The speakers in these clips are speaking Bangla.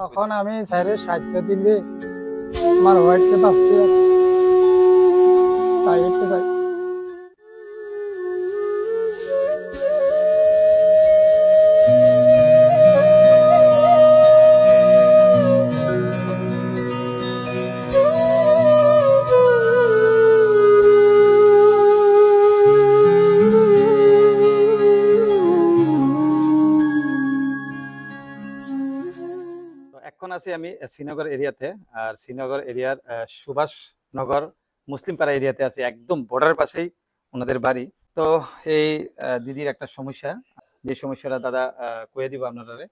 তখন আমি স্যারের সাহায্য দিলে আমার ওয়াইফকে বাঁচতে। চাই আমি শ্রীনগর এরিয়াতে, আর শ্রীনগর এরিয়ার সুভাষনগর মুসলিম পাড়া এরিয়াতে আছি, একদম বর্ডার পাশেই ওনাদের বাড়ি। তো এই দিদির একটা সমস্যা, যে সমস্যাটা দাদা কয়ে দিব আপনারা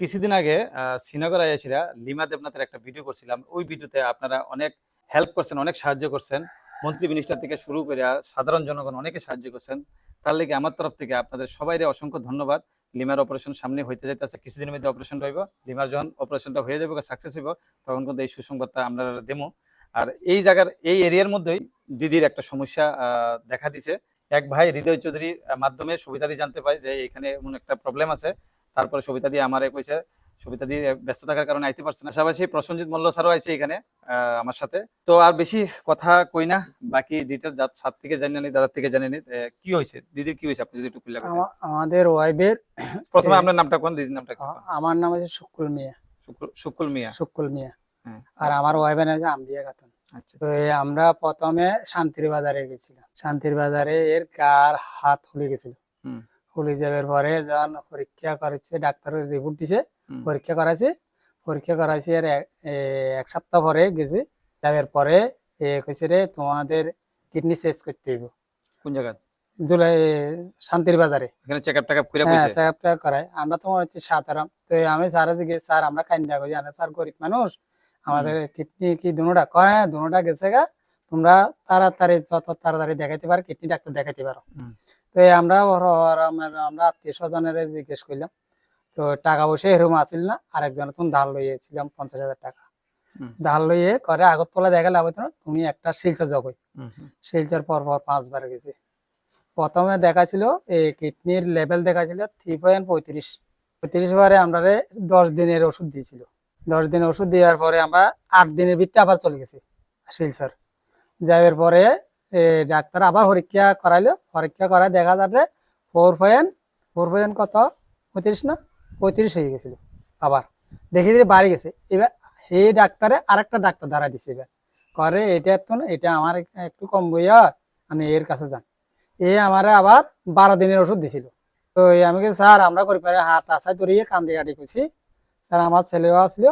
কিছুদিন আগে শ্রীনগর আয়াসিরা লিমা দেবনাথের একটা ভিডিও করছিলাম। ওই ভিডিওতে আপনারা অনেক হেল্প করছেন, অনেক সাহায্য করছেন। মন্ত্রী মিনিস্টার থেকে শুরু করে সাধারণ জনগণ অনেকে সাহায্য করছেন। তার লেগে আমার তরফ থেকে আপনাদের সবাইরে অসংখ্য ধন্যবাদ। লিমার অপারেশন সামনে হইতে যাইতেছে, কিছুদিনের মধ্যে অপারেশন হইব, লিমার যখন অপারেশনটা হয়ে যাবে সাকসেস হইব, তখন কিন্তু এই সুসংবাদটা আমরা দেবো। আর এই জায়গার, এই এরিয়ার মধ্যেই দিদির একটা সমস্যা দেখা দিছে। এক ভাই হৃদয় চৌধুরীর মাধ্যমে সবিতাদি জানতে পাই যে এখানে এমন একটা প্রবলেম আছে। তারপরে সবিতাদি আমারে কইছে সবিতাদি ব্যস্ত থাকার কারণে আইতে পারছে না। পাশাপাশি প্রসঞ্জিৎ মল্ল স্যারও আছে এখানে আমার সাথে। তো আর বেশি কথা কই না বাকি ডিটেল সাত থেকে জানি নি দাদার থেকে জানি নি কি হয়েছে? দিদির কি হয়েছে? আপনি যদি একটু খুলে। আমাদের ওয়াইফের প্রথমে আপনার নামটা কোন দিদির নামটা আমার নাম হচ্ছে শুকুল মিয়া। শুকুল মিয়া। শুকুল মিয়া। হ্যাঁ। আর আমার ওয়াইফের নাম হচ্ছে আম্বিয়া খাতুন। আচ্ছা। তো আমরা প্রথমে শান্তির বাজারে গেছিলাম। শান্তির বাজারে এর কার হাত খুলে গেছিল। খুলে যাওয়ার পরে যখন পরীক্ষা করেছে ডাক্তারের রিপোর্ট দিছে। পরীক্ষা করাইছে। পরীক্ষা করাইছে এর এক- সপ্তাহ পরে গেছে। যাওয়ার পরে কইছে রে তোমাদের কিডনি চেঞ্জ করতে হইব। কোন জায়গা জুলাই শান্তির বাজারে। এখানে চেক আপ টেকআপ করে হ্যাঁ কইছে? চেকআপটা করায়। আমরা তো হচ্ছে তো আমি দিকে স্যার আমরা কান্দা করি জানা স্যার গরিব মানুষ আমাদের কিডনি কি দুনোটা হ্যাঁ দুনোটা গেছে গা। তোমরা তাড়াতাড়ি যত তাড়াতাড়ি দেখাইতে পারো কিডনি ডাক্তার দেখাইতে পারো। তো আমার- আমরা আত্মীয় স্বজনের জিজ্ঞেস করলাম। তো টাকা পয়সা এরকম আসিল না। আরেকজন তুমি ধার লইয়েছিলাম পঞ্চাশ হাজার টাকা। ধার লইয়ে করে আগরতলা দেখালে আবেদন তুমি একটা শিলচর হুম। শিলচর পর পর পাঁচবার গেছে। প্রথমে দেখাছিল এই কিডনির লেভেল দেখাছিল থ্রি পয়েন্ট পঁয়ত্রিশ। পঁয়ত্রিশ বারে আমরা দশ দিনের ওষুধ দিয়েছিল। দশ দিনের ওষুধ দেওয়ার পরে আমরা আট দিনের ভিত্তি আবার চলে গেছি শিলচর। যাওয়ার পরে ডাক্তার আবার পরীক্ষা করাইলো। পরীক্ষা করায় দেখা যাবে ফোর পয়েন্ট ফোর পয়েন্ট কত? পঁয়ত্রিশ না? পঁয়ত্রিশ হয়ে গেছিল। আবার দেখে দেখি বাড়ি গেছে। এবার এই ডাক্তারে আরেকটা ডাক্তার ধরা দিছে এবার। করে এটা তো না, এটা আমার একটু কম বইয়া আমি এর কাছে যান। এ আমারে আবার বারো দিনের ওষুধ দিছিল। তো আমি স্যার আমরা করি পারে হাত আশায় ধরিয়ে কান্দি কাটি করছি। স্যার আমার ছেলেও আসলো।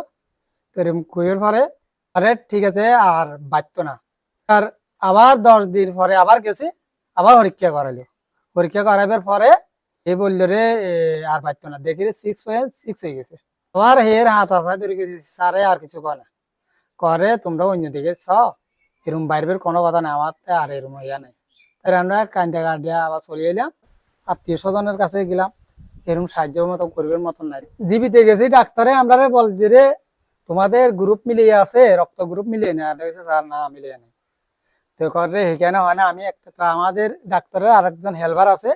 তো কুয়ের পরে আরে ঠিক আছে আর বাঁচত না। আর আবার দশ দিন পরে আবার গেছি আবার পরীক্ষা করাইলো। পরীক্ষা করাবার পরে এ বলল রে আর বাঁচত না। দেখি রে সিক্স পয়েন্ট সিক্স হয়ে গেছে। আবার হের হাত আশায় ধরে গেছি স্যারে আর কিছু করে করে, তোমরা অন্য দিকে ছ এরম বাইরের কোনো কথা না, আমার আর এরম ইয়া নেই। তাই আমরা কান্দা কাটিয়া আবার চলে এলাম। আত্মীয় স্বজনের কাছে গেলাম। এরকম সাহায্য মতো করবের মতন নাই। জীবিতে গেছি ডাক্তারে, আমরা বল যে রে, তোমাদের গ্রুপ মিলিয়ে আছে, রক্ত গ্রুপ মিলিয়ে নেই আর স্যার না মিলিয়ে নেই। তো করে সেখানে হয় না, আমি একটা তো আমাদের ডাক্তারের আরেকজন হেল্পার আছে।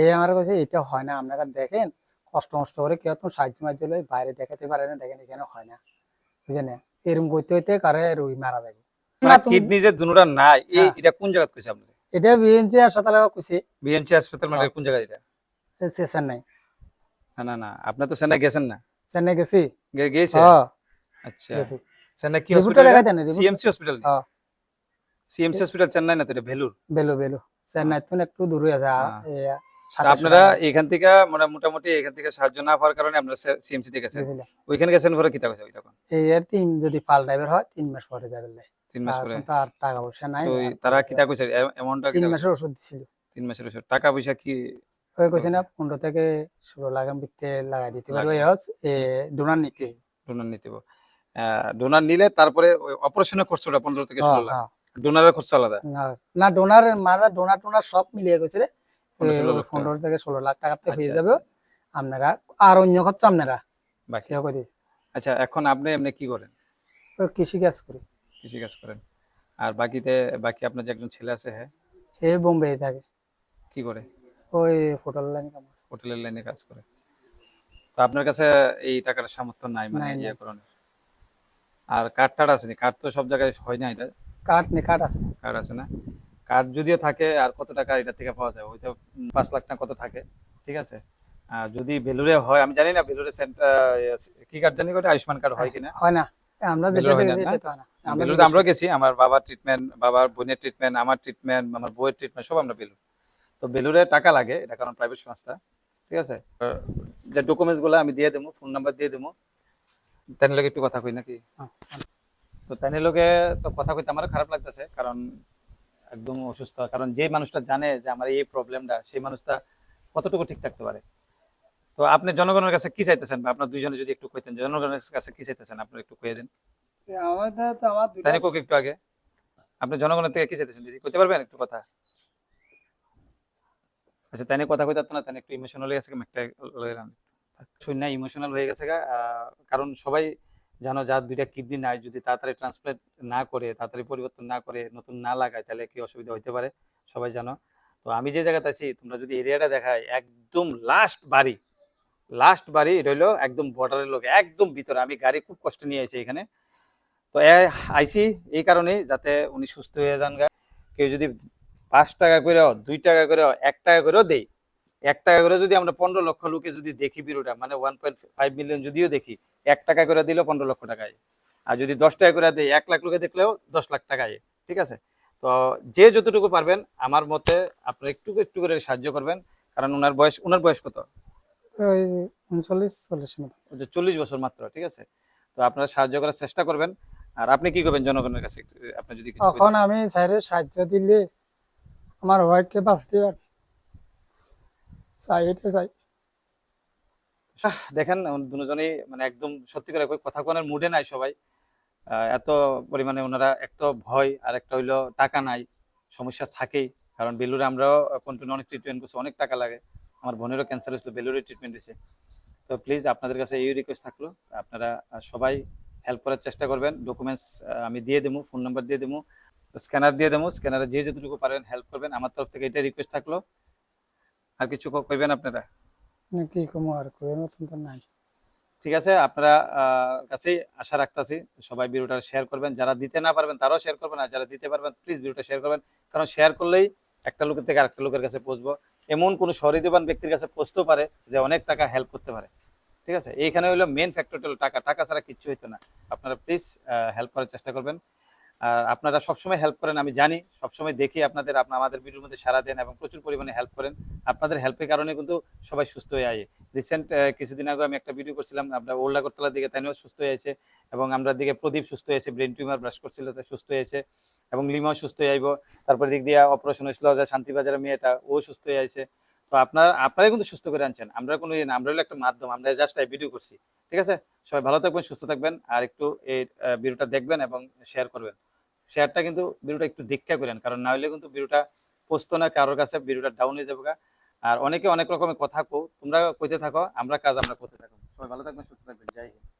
সে আমার কাছে এটা হয় না। আপনারা দেখেন কষ্ট মষ্ট করে কেউ তো সাহায্য মাহায্য লই বাইরে দেখাতে পারে না দেখেন এখানে হয় না। বুঝলেন? এরকম করতে হইতে কারে রুই মারা যাবে। কিডনি যে দুনোটা নাই হ্যাঁ। এটা কোন জায়গা কইছে আপনি এটা বিএনসি হাসপাতালে কুছি বিএনসি হাসপাতাল মানে হ্যাঁ। কোন জায়গা এটা? সে চেন্নাই। না না না আপনি তো চেন্নাই গেছেন না? চেন্নাই গেছি। গে- গেছে হ্যাঁ। আচ্ছা। গেছি। চেন্নাই কি রিপোর্টটা হসপিটাল দেখাই দেন রিপোর্ট সিএমসি হসপিটাল হ্যাঁ। সিএমসি হসপিটাল চেন্নাই না তো এটা ভেলুর? বেলো বেলো চেন্নাই তো একটু দূরে আছে হ্যাঁ। তা আপনারা এখান থেকে মানে মোটামুটি এখান থেকে সাহায্য না পাওয়ার কারণে আপনারা সিএমসি তে গেছেন। ওইখানে গেছেন পরে কিতা কইছে ওই তখন? এই আর তিন যদি পাল ড্রাইভার হয় তিন মাস পরে যাবে লাই। তিন মাস পরে। তো আর টাকা পয়সা নাই। তো তারা কিতা কইছে? অ্যামাউন্টটা তিন মাসের ওষুধ দিছিল। তিন মাসের ওষুধ। টাকা পয়সা কি ওই কইছে না পনেরো থেকে ষোলো লাখ ভিত্তে লাগাই দিতে পারবে। এ ডোনার নিতে। ডোনার নিতে ডোনার নিলে তারপরে অপারেশনের খরচটা পনেরো থেকে হ্যাঁ, ষোলো লাখ। হ্যাঁ। ডোনারের খরচ আলাদা? না না ডোনার মানে ডোনার টোনার সব মিলিয়ে গেছে রে পনেরো থেকে ষোলো লাখ টাকাতে হয়ে আচ্ছা, যাবে। আপনারা আর অন্য খরচ আপনারা। বাকি। আচ্ছা এখন আপনি এমনি কি করেন? কৃষি কাজ করি। কৃষি কাজ করেন। আর বাকিতে বাকি আপনার যে একজন ছেলে আছে হ্যাঁ? হে বোম্বে থাকে। কি করে? ওই হোটেল লাইন কাম হোটেলের লাইনে কাজ করে। তো আপনার কাছে এই টাকার সামর্থ্য নাই মানে ইয়ে। করানোর। আর কার্ড টার্ড আছে কার্ড তো সব জায়গায় হয় না এটা? কাঠ নেই কাঠ আছে। কার্ড আছে না? কার্ড যদিও থাকে আর কত টাকা এটা থেকে পাওয়া যায় উম, পাঁচ লাখ না কত থাকে ঠিক আছে? আর যদি বেলুরে হয় আমি জানি না বেলুরে সেন্টার কি কার্ড জানি ওটা আয়ুষ্মান কার্ড হয় কিনা? হয় না। আমরা না আমরা গেছি আমার বাবার ট্রিটমেন্ট বাবার বোনের ট্রিটমেন্ট আমার ট্রিটমেন্ট আমার বউয়ের ট্রিটমেন্ট সব আমরা বেলুর তো বেলুরে টাকা লাগে এটা কারণ প্রাইভেট সংস্থা ঠিক আছে? যে ডকুমেন্টসগুলো আমি দিয়ে দেবো ফোন নাম্বার দিয়ে দেবো তাই লোক একটু কথা কই নাকি? হ্যাঁ, তো তাই লোকে তো কথা কইতে আমারও খারাপ লাগতেছে কারণ একদম অসুস্থ। কারণ যে মানুষটা জানে যে আমার এই প্রবলেমটা সেই মানুষটা কতটুকু ঠিক থাকতে পারে? তো আপনি জনগণের কাছে কি চাইতেছেন? বা আপনার দুইজনে যদি একটু কইতেন জনগণের কাছে কি চাইতেছেন? আপনি একটু কয়ে দেন। তাই কোক একটু আগে। আপনি জনগণের থেকে কি চাইতেছেন? দিদি কইতে পারবেন একটু কথা? আচ্ছা তাই কথা কইতে পারতো না তাই একটু ইমোশনাল হয়ে গেছে একটা শুনে ইমোশনাল হয়ে গেছে কারণ সবাই জানো যার দুইটা কিডনি নাই, যদি তাড়াতাড়ি ট্রান্সপ্লান্ট না করে, তাড়াতাড়ি পরিবর্তন না করে, নতুন না লাগায়, তাহলে কি অসুবিধা হইতে পারে? সবাই জানো। তো আমি যে জায়গাতে আছি, তোমরা যদি এরিয়াটা দেখায়, একদম লাস্ট বাড়ি লাস্ট বাড়ি হইল একদম বর্ডারের লোক, একদম ভিতরে। আমি গাড়ি খুব কষ্ট নিয়ে আইছি এখানে। তো আইসি এই কারণে যাতে উনি সুস্থ হয়ে যান কেউ যদি পাঁচ টাকা করেও দুই টাকা করেও এক টাকা করেও দেই। এক টাকা করে যদি আমরা পনেরো লক্ষ লোকে যদি দেখি বিরোটা মানে ওয়ান পয়েন্ট ফাইভ মিলিয়ন যদিও দেখি এক টাকা করে দিলেও পনেরো লক্ষ টাকায়। আর যদি দশ টাকা করে দেয় এক লাখ লোকে দেখলেও দশ লাখ টাকায় ঠিক আছে? তো যে যতটুকু পারবেন আমার মতে আপনারা একটু একটু করে সাহায্য করবেন কারণ ওনার বয়স ওনার বয়স কত? উনচল্লিশ চল্লিশ চল্লিশ বছর মাত্র ঠিক আছে? তো আপনারা সাহায্য করার চেষ্টা করবেন। আর আপনি কি করবেন জনগণের কাছে আপনি যদি তখন আমি স্যারের সাহায্য দিলে আমার ওয়াইফকে বাঁচতে পার চাই এটা চাই। দেখেন দুজনেই মানে একদম সত্যি করে কথা কোনের মুডে নাই সবাই। এত পরিমাণে ওনারা এক তো ভয়, আর একটা হইল টাকা নাই, সমস্যা থাকেই। কারণ বেলুরে আমরাও কন্টিনিউ অনেক ট্রিটমেন্ট করছি, অনেক টাকা লাগে। আমার বোনেরও ক্যান্সার হয়েছিল বেলুরে ট্রিটমেন্ট দিয়েছে তো প্লিজ আপনাদের কাছে এই রিকোয়েস্ট থাকল, আপনারা সবাই হেল্প করার চেষ্টা করবেন। ডকুমেন্টস আমি দিয়ে দেবো ফোন নাম্বার দিয়ে দেবো স্ক্যানার দিয়ে দেবো। স্ক্যানারে যে যতটুকু পারেন হেল্প করবেন। আমার তরফ থেকে এটা রিকোয়েস্ট থাকল। আর কিছু কইবেন আপনারা? কি কমো আর করে মতন তো নাই। ঠিক আছে আপনারা কাছেই আশা রাখতেছি সবাই ভিডিওটা শেয়ার করবেন। যারা দিতে না পারবেন তারাও শেয়ার করবেন আর যারা দিতে পারবেন প্লিজ ভিডিওটা শেয়ার করবেন। কারণ শেয়ার করলেই একটা লোকের থেকে আরেকটা লোকের কাছে পৌঁছবো। এমন কোনো সহৃদয়বান ব্যক্তির কাছে পৌঁছতেও পারে যে অনেক টাকা হেল্প করতে পারে। ঠিক আছে? এইখানে হলো মেন ফ্যাক্টরটা হলো টাকা। টাকা ছাড়া কিচ্ছু হইতো না। আপনারা প্লিজ হেল্প করার চেষ্টা করবেন। আর আপনারা সবসময় হেল্প করেন, আমি জানি। সবসময় দেখি আপনাদের আপনার আমাদের ভিডিওর মধ্যে সারা দেন এবং প্রচুর পরিমাণে হেল্প করেন। আপনাদের হেল্পের কারণে কিন্তু সবাই সুস্থ হয়ে আয়। রিসেন্ট কিছুদিন আগে আমি একটা ভিডিও করছিলাম আপনার ওল্ডাগরতলার দিকে তাইও সুস্থ হয়েছে এবং আমরা দিকে প্রদীপ সুস্থ হয়েছে ব্রেন টিউমার ব্রাশ করছিল তো সুস্থ হয়েছে এবং লিমাও সুস্থ হয়ে আইব। তারপর দিক দিয়ে অপারেশন হয়েছিল, যে শান্তিবাজারের মেয়েটা, ও সুস্থ হয়ে আছে তো আপনার, আপনারাই কিন্তু সুস্থ করে আনছেন। আমরা কোনো ইয়ে না, আমরা হলো একটা মাধ্যম, আমরা জাস্ট এই ভিডিও করছি। ঠিক আছে? সবাই ভালো থাকবেন, সুস্থ থাকবেন, আর একটু এই ভিডিওটা দেখবেন এবং শেয়ার করবেন। শেয়ারটা কিন্তু ভিডিওটা একটু দীক্ষা করেন, কারণ না হলে কিন্তু ভিডিওটা পোস্ত না, কারোর কাছে ভিডিওটা ডাউন হয়ে যাবে আর অনেকে অনেক রকমের কথা কো তোমরা কইতে থাকো, আমরা কাজ আমরা করতে থাকো। সবাই ভালো থাকবেন, সুস্থ থাকবেন, জয় হিন্দ।